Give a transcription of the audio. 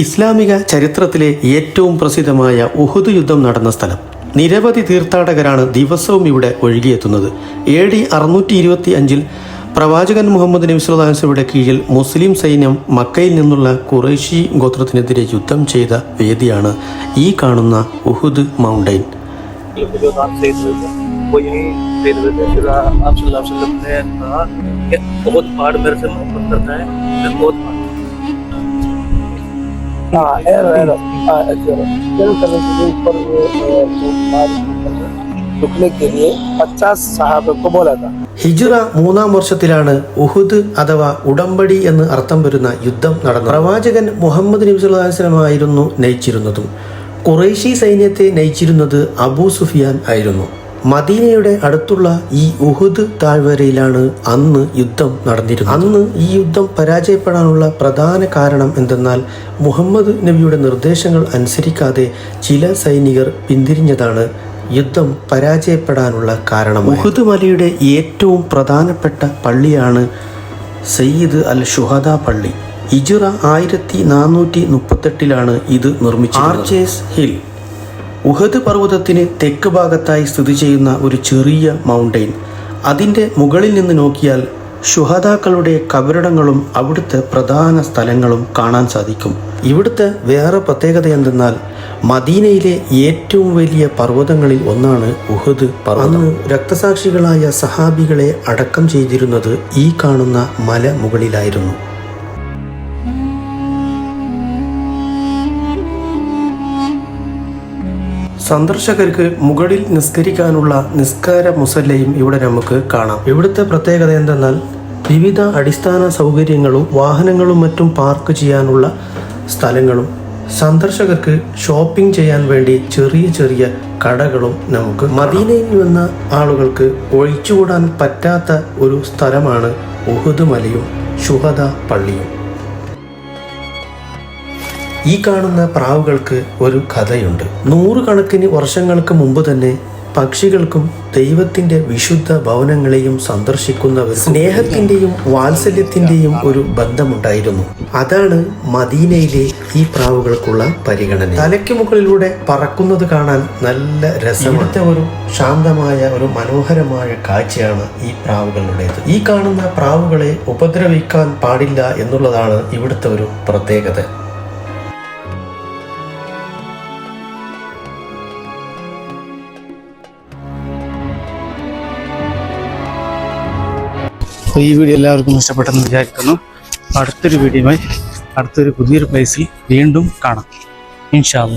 ഇസ്ലാമിക ചരിത്രത്തിലെ ഏറ്റവും പ്രസിദ്ധമായ ഉഹുദ് യുദ്ധം നടന്ന സ്ഥലം. നിരവധി തീർത്ഥാടകരാണ് ദിവസവും ഇവിടെ ഒഴുകിയെത്തുന്നത്. എ ഡി അറുന്നൂറ്റി ഇരുപത്തി അഞ്ചിൽ പ്രവാചകൻ മുഹമ്മദ് നബി കീഴിൽ മുസ്ലിം സൈന്യം മക്കയിൽ നിന്നുള്ള കുറേശി ഗോത്രത്തിനെതിരെ യുദ്ധം ചെയ്ത വേദിയാണ് ഈ കാണുന്ന ഉഹുദ് മൗണ്ടൈൻ. आप ഹിജറ മൂന്നാം വർഷത്തിലാണ് ഉഹുദ് അഥവാ ഉടമ്പടി എന്ന് അർത്ഥം വരുന്ന യുദ്ധം നടന്നത്. പ്രവാചകൻ മുഹമ്മദ് നബി നയിച്ചിരുന്നതും. കുറേശി സൈന്യത്തെ നയിച്ചിരുന്നത് അബൂ സുഫിയാൻ ആയിരുന്നു. മദീനയുടെ അടുത്തുള്ള ഈ ഉഹുദ് താഴ്വരയിലാണ് അന്ന് യുദ്ധം നടന്നിരുന്നത്. അന്ന് ഈ യുദ്ധം പരാജയപ്പെടാനുള്ള പ്രധാന കാരണം എന്തെന്നാൽ മുഹമ്മദ് നബിയുടെ നിർദ്ദേശങ്ങൾ അനുസരിക്കാതെ ചില സൈനികർ പിന്തിരിഞ്ഞതാണ് യുദ്ധം പരാജയപ്പെടാനുള്ള കാരണം ഉഹുദ് മലയുടെ ഏറ്റവും പ്രധാനപ്പെട്ട പള്ളിയാണ് സയ്യിദ് അൽ ഷുഹദ പള്ളി. ഇജുറ ആയിരത്തി നാനൂറ്റി മുപ്പത്തെട്ടിലാണ് ഇത് നിർമ്മിച്ചത് ആർച്ചേസ് ഹിൽ. ഉഹദ് പർവതത്തിന് തെക്ക് ഭാഗത്തായി സ്ഥിതി ചെയ്യുന്ന ഒരു ചെറിയ മൗണ്ടെയിൻ അതിന്റെ മുകളിൽ നിന്ന് നോക്കിയാൽ ശുഹദാക്കളുടെ കബരിടങ്ങളും അവിടുത്തെ പ്രധാന സ്ഥലങ്ങളും കാണാൻ സാധിക്കും. ഇവിടുത്തെ വേറെ പ്രത്യേകത എന്തെന്നാൽ മദീനയിലെ ഏറ്റവും വലിയ പർവതങ്ങളിൽ ഒന്നാണ് ഉഹദ് പർവതം. രക്തസാക്ഷികളായ സഹാബികളെ അടക്കം ചെയ്തിരുന്നത് ഈ കാണുന്ന മല മുകളിലായിരുന്നു. സന്ദർശകർക്ക് മുകളിൽ നിസ്കരിക്കാനുള്ള നിസ്കാര മുസല്ലയും ഇവിടെ നമുക്ക് കാണാം. ഇവിടുത്തെ പ്രത്യേകത എന്തെന്നാൽ വിവിധ അടിസ്ഥാന സൗകര്യങ്ങളും വാഹനങ്ങളും മറ്റും പാർക്ക് ചെയ്യാനുള്ള സ്ഥലങ്ങളും സന്ദർശകർക്ക് ഷോപ്പിംഗ് ചെയ്യാൻ വേണ്ടി ചെറിയ ചെറിയ കടകളും നമുക്ക് മദീനയിൽ വന്ന ആളുകൾക്ക് ഒഴിച്ചുകൂടാൻ പറ്റാത്ത ഒരു സ്ഥലമാണ് ഉഹുദ് മലയും ശുഹദ പള്ളിയും. ഈ കാണുന്ന പ്രാവുകൾക്ക് ഒരു കഥയുണ്ട്. നൂറുകണക്കിന് വർഷങ്ങൾക്ക് മുമ്പ് തന്നെ പക്ഷികൾക്കും ദൈവത്തിന്റെ വിശുദ്ധ ഭവനങ്ങളെയും സന്ദർശിക്കുന്നവർ സ്നേഹത്തിന്റെയും വാത്സല്യത്തിന്റെയും ഒരു ബന്ധമുണ്ടായിരുന്നു. അതാണ് മദീനയിലെ ഈ പ്രാവുകൾക്കുള്ള പരിഗണന. തലയ്ക്ക് മുകളിലൂടെ പറക്കുന്നത് കാണാൻ നല്ല രസമുള്ള ഒരു ശാന്തമായ ഒരു മനോഹരമായ കാഴ്ചയാണ് ഈ പ്രാവുകളുടേത്. ഈ കാണുന്ന പ്രാവുകളെ ഉപദ്രവിക്കാൻ പാടില്ല എന്നുള്ളതാണ് ഇവിടുത്തെ ഒരു പ്രത്യേകത. അപ്പോൾ ഈ വീഡിയോ എല്ലാവർക്കും ഇഷ്ടപ്പെട്ടെന്ന് വിചാരിക്കുന്നു. അടുത്തൊരു വീഡിയോയുമായി അടുത്തൊരു പുതിയൊരു പ്ലേസിൽ വീണ്ടും കാണാം. ഇൻഷാല്ല